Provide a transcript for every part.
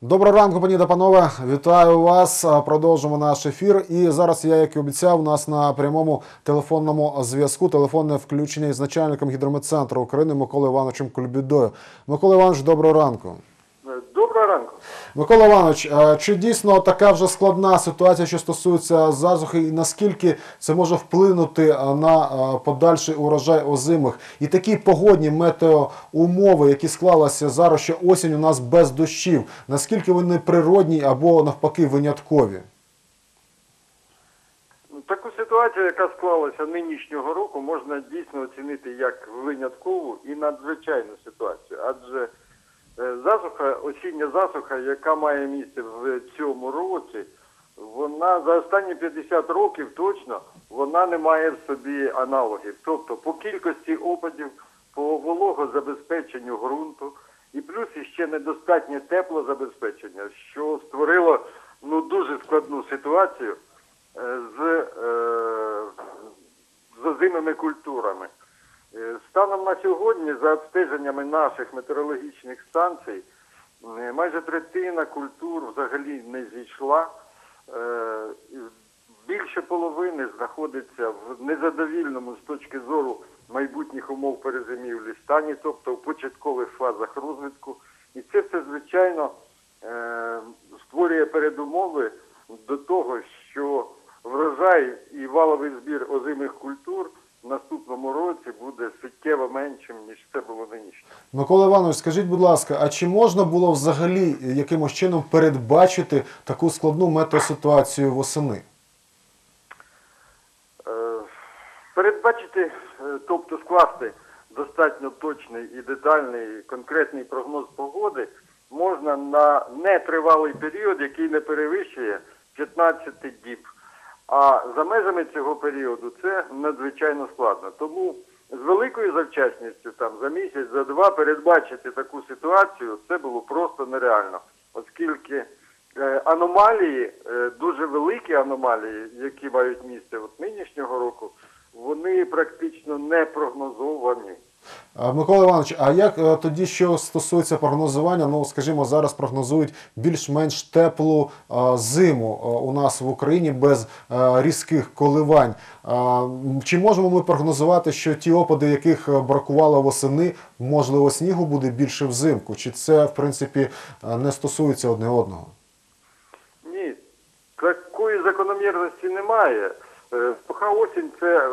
Доброго ранку, пані та панове. Вітаю вас. Продовжимо наш ефір. І зараз я, як і обіцяв, у нас на прямому телефонному зв'язку телефонне включення із начальником гідрометцентру України Миколою Івановичем Кульбідою. Микола Іванович, доброго ранку. Доброго ранку. Микола Іванович, чи дійсно така вже складна ситуація, що стосується засухи, і наскільки це може вплинути на подальший урожай озимих? І такі погодні метеоумови, які склалися зараз, що осінь у нас без дощів, наскільки вони природні або навпаки виняткові? Таку ситуацію, яка склалася нинішнього року, можна дійсно оцінити як виняткову і надзвичайну ситуацію. Адже засуха, осіння засуха, яка має місце в цьому році, вона за останні 50 років точно вона не має в собі аналогів. Тобто по кількості опадів, по вологозабезпеченню ґрунту, і плюс іще недостатнє теплозабезпечення, що створило ну дуже складну ситуацію е, з, е, з озимими культурами. Е, Станом на сьогодні, за обстеженнями наших метеорологічних станцій, майже третина культур взагалі не зійшла. Е, Більше половини знаходиться в незадовільному з точки зору майбутніх умов перезимівлі стані, тобто в початкових фазах розвитку. І це все, звичайно, е, створює передумови до того, що врожай і валовий збір озимих культур в наступному році буде суттєво меншим, ніж це було нинішнє. Микола Іванович, скажіть, будь ласка, а чи можна було взагалі якимось чином передбачити таку складну метеоситуацію восени? Е, Передбачити, е, тобто скласти достатньо точний і детальний конкретний прогноз погоди можна на нетривалий період, який не перевищує 15 діб. А за межами цього періоду це надзвичайно складно. Тому з великою завчасністю, там за місяць, за два передбачити таку ситуацію це було просто нереально, оскільки е, аномалії, е, дуже великі аномалії, які мають місце от нинішнього року, вони практично не прогнозовані. А, Микола Іванович, а як е, тоді, що стосується прогнозування? Ну, скажімо, зараз прогнозують більш-менш теплу е, зиму е, у нас в Україні без е, різких коливань. Чи можемо ми прогнозувати, що ті опади, яких е, бракувало восени, можливо, снігу буде більше взимку? Чи це, в принципі, е, не стосується одне одного? Ні, такої закономірності немає. Е, Суха осінь це е,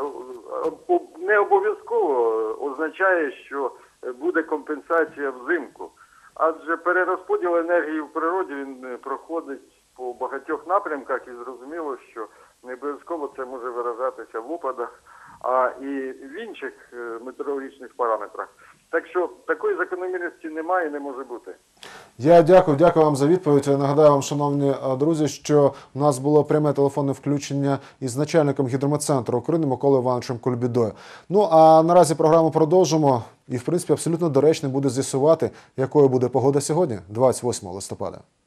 не обов'язково означає, що е, буде компенсація взимку. Адже перерозподіл енергії в природі він е, проходить по багатьох напрямках і зрозуміло, що не обов'язково це може виражатися в опадах, а і в інших е, метеорологічних параметрах. Так що такої закономірності немає і не може бути. Я дякую, дякую вам за відповідь. Я нагадаю вам, шановні е, друзі, що у нас було пряме телефонне включення із начальником гідрометцентру України Миколою Івановичем Кульбідою. Ну а наразі програму продовжимо. І, в принципі, абсолютно доречно буде з'ясувати, якою буде погода сьогодні, 28 листопада.